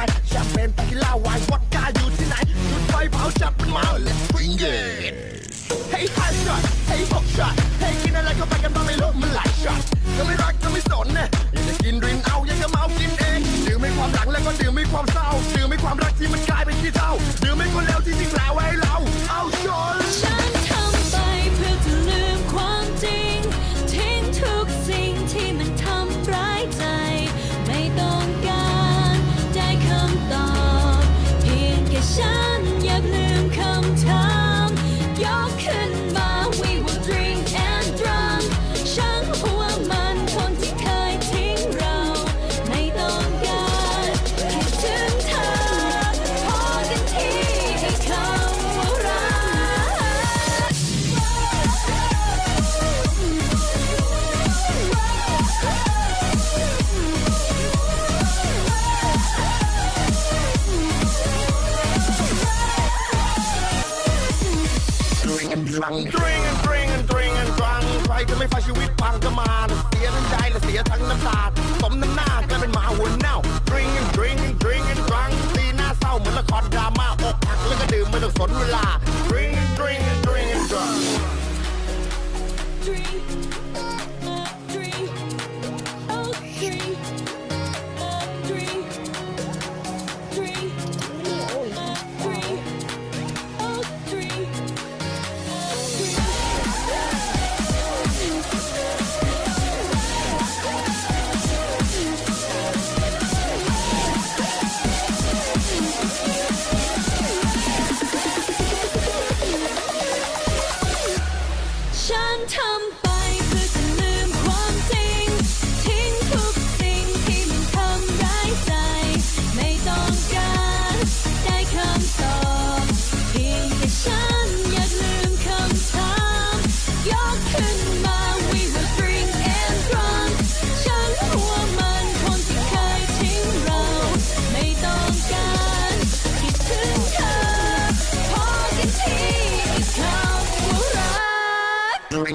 มแชมเปญตะกิล่าไวน์วอดก้าอยู่ที่ไหนจุดไฟเผาจับมันมา Let's bring it มันดื่มไม่ความเศร้า ดื่มไม่ความรักที่มันกลายเป็นขี้เท่า ดื่มไม่คนแล้วที่จริงแล้วไว้ ลังตริงตริงตริงดรังใครจะไม่ฟังชีวิตพังก็มาเสียทั้งใจและเสียทั้งน้ำตาสมน้ำหน้ากลายเป็นหมาหัวเน่าตริงตริงตริงตรังตีหน้าเศร้าเหมือนละครดราม่าอกหักแล้วก็ดื่มไม่ต้องสนเวลาตริงตริงตริงตรัง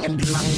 yang bilang